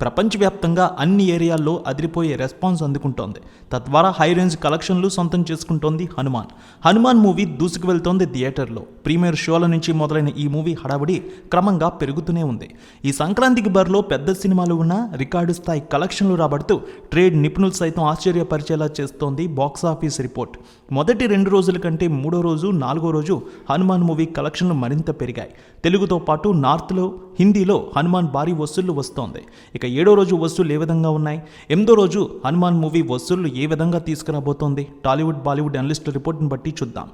ప్రపంచవ్యాప్తంగా అన్ని ఏరియాల్లో అదిరిపోయే రెస్పాన్స్ అందుకుంటోంది. తద్వారా హై రేంజ్ కలెక్షన్లు సొంతం చేసుకుంటోంది హనుమాన్. హనుమాన్ మూవీ దూసుకు వెళ్తోంది థియేటర్లో. ప్రీమియర్ షోల నుంచి మొదలైన ఈ మూవీ హడావిడి క్రమంగా పెరుగుతూనే ఉంది. ఈ సంక్రాంతికి బరిలో పెద్ద సినిమాలు ఉన్న రికార్డు స్థాయి కలెక్షన్లు రాబడుతూ ట్రేడ్ నిపుణులు సైతం ఆశ్చర్యపరిచేలా చేస్తోంది బాక్స్ ఆఫీస్ రిపోర్ట్. మొదటి రెండు రోజుల కంటే మూడో రోజు నాలుగో రోజు హనుమాన్ మూవీ కలెక్షన్లు మరింత పెరిగాయి. తెలుగుతో పాటు నార్త్లో హిందీలో హనుమాన్ భారీ వసూళ్ళు వస్తోంది. ఇక ఏడో రోజు వసూళ్ళు ఏ విధంగా ఉన్నాయి? ఎనిమిదో రోజు హనుమాన్ మూవీ వసూళ్ళు ఏ విధంగా తీసుకురాబోతోంది? టాలీవుడ్ బాలీవుడ్ అనలిస్టుల రిపోర్ట్ని బట్టి చూద్దాం.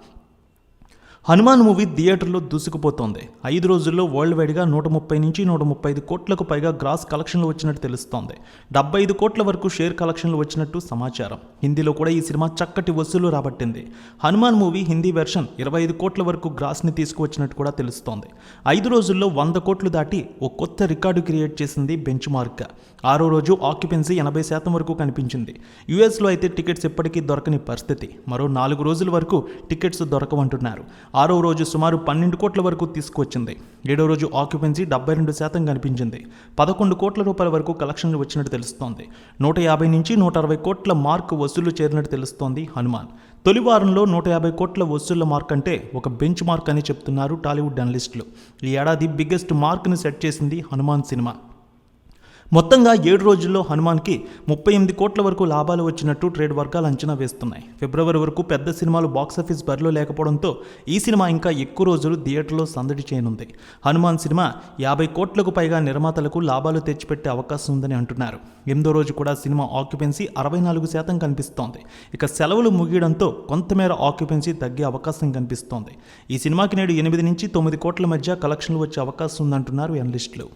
హనుమాన్ మూవీ థియేటర్లో దూసుకుపోతోంది. ఐదు రోజుల్లో వరల్డ్ వైడ్గా నూట ముప్పై నుంచి నూట ముప్పై ఐదు కోట్లకు పైగా గ్రాస్ కలెక్షన్లు వచ్చినట్టు తెలుస్తోంది. డెబ్బై ఐదు కోట్ల వరకు షేర్ కలెక్షన్లు వచ్చినట్టు సమాచారం. హిందీలో కూడా ఈ సినిమా చక్కటి వసూలు రాబట్టింది. హనుమాన్ మూవీ హిందీ వెర్షన్ ఇరవై ఐదు కోట్ల వరకు గ్రాస్ని తీసుకువచ్చినట్టు కూడా తెలుస్తోంది. ఐదు రోజుల్లో వంద కోట్లు దాటి ఓ కొత్త రికార్డు క్రియేట్ చేసింది బెంచ్ మార్క్గా ఆరో రోజు ఆక్యుపెన్సీ ఎనభై శాతం వరకు కనిపించింది. యుఎస్లో అయితే టికెట్స్ ఇప్పటికీ దొరకని పరిస్థితి. మరో నాలుగు రోజుల వరకు టికెట్స్ దొరకవంటున్నారు. ఆరో రోజు సుమారు పన్నెండు కోట్ల వరకు తీసుకువచ్చింది. ఏడో రోజు ఆక్యుపెన్సీ డెబ్బై రెండు శాతం కనిపించింది. పదకొండు కోట్ల రూపాయల వరకు కలెక్షన్లు వచ్చినట్టు తెలుస్తోంది. నూట యాభై నుంచి నూట అరవై కోట్ల మార్క్ వసూలు చేరినట్టు తెలుస్తోంది హనుమాన్. తొలి వారంలో నూట యాభై కోట్ల వసూళ్ళ మార్క్ అంటే ఒక బెంచ్ మార్క్ అని చెప్తున్నారు టాలీవుడ్ అనలిస్టులు ఈ ఏడాది బిగ్గెస్ట్ మార్క్ను సెట్ చేసింది హనుమాన్ సినిమా. మొత్తంగా ఏడు రోజుల్లో హనుమాన్కి ముప్పై ఎనిమిది కోట్ల వరకు లాభాలు వచ్చినట్టు ట్రేడ్ వర్గాలు అంచనా వేస్తున్నాయి. ఫిబ్రవరి వరకు పెద్ద సినిమాలు బాక్సాఫీస్ బరిలో లేకపోవడంతో ఈ సినిమా ఇంకా ఎక్కువ రోజులు థియేటర్లో సందడి చేయనుంది. హనుమాన్ సినిమా యాభై కోట్లకు పైగా నిర్మాతలకు లాభాలు తెచ్చిపెట్టే అవకాశం ఉందని అంటున్నారు. ఎనిమిదో రోజు కూడా సినిమా ఆక్యుపెన్సీ అరవై నాలుగు శాతం కనిపిస్తోంది. ఇక సెలవులు ముగియడంతో కొంతమేర ఆక్యుపెన్సీ తగ్గే అవకాశం కనిపిస్తోంది. ఈ సినిమాకి నేడు ఎనిమిది నుంచి తొమ్మిది కోట్ల మధ్య కలెక్షన్లు వచ్చే అవకాశం ఉందంటున్నారు అనలిస్టులు